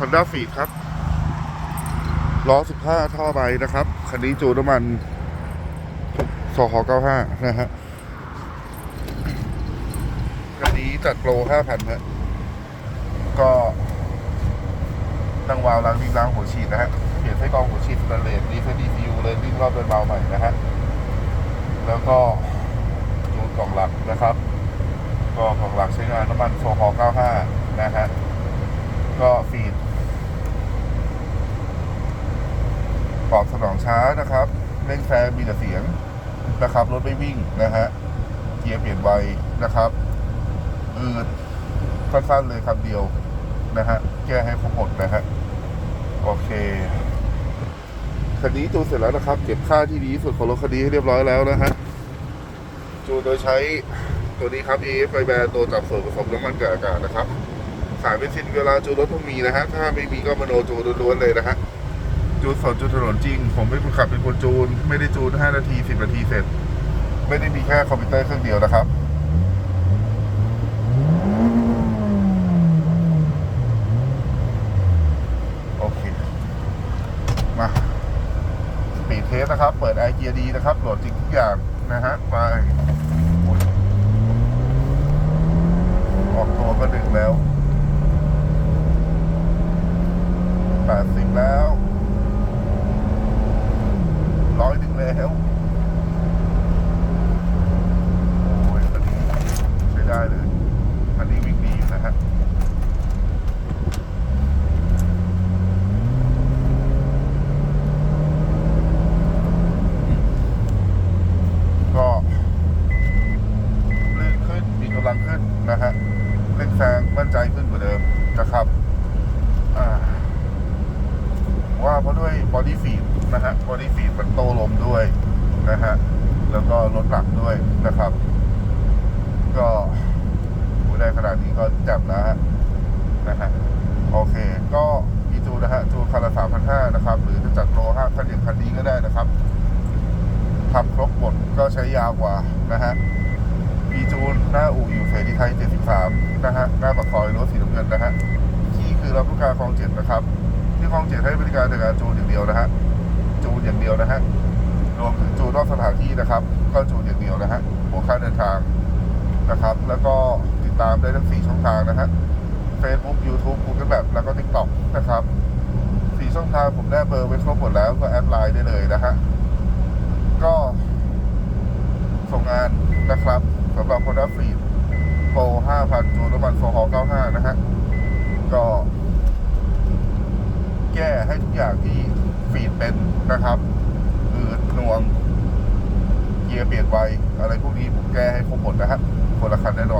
Honda f e e d ครับล้อ 15 ท่อใบนะครับ คันนี้จูนน้ำมันสค95 นะฮะ คันนี้จัดโปร 5,000ฮะก็ตั้งวาล์วล้างวิ่งล้างหัวฉีดนะฮะ เปลี่ยนไส้กรองหัวฉีดสแตนเลสรีเซ็ตดีซียูเลยวิ่งรอบเดินเบาใหม่นะฮะ แล้วก็จูนกล่องหลักนะครับ ก็กล่องหลักใช้งานน้ำมันโซฮอ95 นะฮะ ก็ฟีดตอบสนอง ช้านะครับเร่งแซงมีแต่เสียงนะครับ รถไม่วิ่งนะฮะเกียร์เปลี่ยนไวนะครับอืดสั้นๆเลยคำเดียวนะฮะแก้ให้ครบหมดนะฮะโอเคคันนี้จูนเสร็จแล้วนะครับ เก็บค่าที่ดีที่สุดของรถคันนี้ให้เรียบร้อยแล้วนะฮะจูนโดยใช้ตัวนี้ครับ AF ไฟแบรตัวจับส่วนผสมน้ำมันกับอากาศนะครับ สายเบนซินเวลาจูนรถต้องมีนะฮะถ้าไม่มีก็มโนจูนล้วนๆเลยนะฮะ จูนสดจูนถนนจริง ผมเป็นคนขับเป็นคนจูน ไม่ได้จูน 5 นาที 10 นาทีเสร็จ ไม่ได้มีแค่คอมพิวเตอร์เครื่องเดียวนะครับโอเค มา สปีดเทสนะครับ เปิดไอเกียดีนะครับ โหลดจริงทุกอย่างนะฮะไปอออกตัวก็ดึงแล้วแปดสิบแล้วร้อยหนึ่งแล้ว โอ้ยคันนี้ใช้ได้เลยคันนี้วิ่งดีอยู่นะฮะ ก็ลื่นขึ้น มีกำลังขึ้ นะฮะเร่งแซงมั่นใจขึ้นกว่าเดิมนะครับว่าเพราะด้วยบอดี้ฟีดนะฮะบอดี้ฟีดมันโตลมด้วยนะฮะแล้วก็ลดหนักด้วยนะครับ ก็ดูได้ขนาดนี้ก็จับแล้วฮะนะฮะโอเค ก็มีจูนะฮะจูคันละสามพันห้านะครับ หรือจะจัดโปรห้าคันอย่างคันนี้ก็ได้นะครับทำครบหมดก็ใช้ยาวกว่านะฮะมีจูนหน้าอู่ สรีไทย73นะฮะหน้าปากซอยรถสีน้ำเงินนะฮะที่คือรับลูกค้าคลองเจ็ดนะครับ ที่คลองเจ็ดให้บริการในการจูนอย่างเดียวนะฮะจูนอย่างเดียวนะฮะรวมถึงจูนนอกสถานที่นะครับ ก็จูนอย่างเดียวนะฮะหัวค่าเดินทางนะครับ แล้วก็ติดตามได้ทั้ง 4 ช่องทางนะฮะ Facebook YouTube Google Map แล้วก็ TikTok นะครับ4ช่องทางผมได้เบอร์ไว้ครบหมดแล้วก็แอดไลน์ได้เลยนะฮะก็ส่งงานนะครับสำหรับ Honda f r e e d Pro 5,000จูนน้ำมันโซฮอล95 นะฮะ ก็แก้ให้ทุกอย่างที่ฟีดเป็นนะครับอืดนวงเกียร์เปลี่ยนไว อะไรพวกนี้ผมแก้ให้ครบหมดนะฮะคนละคันแน่นอน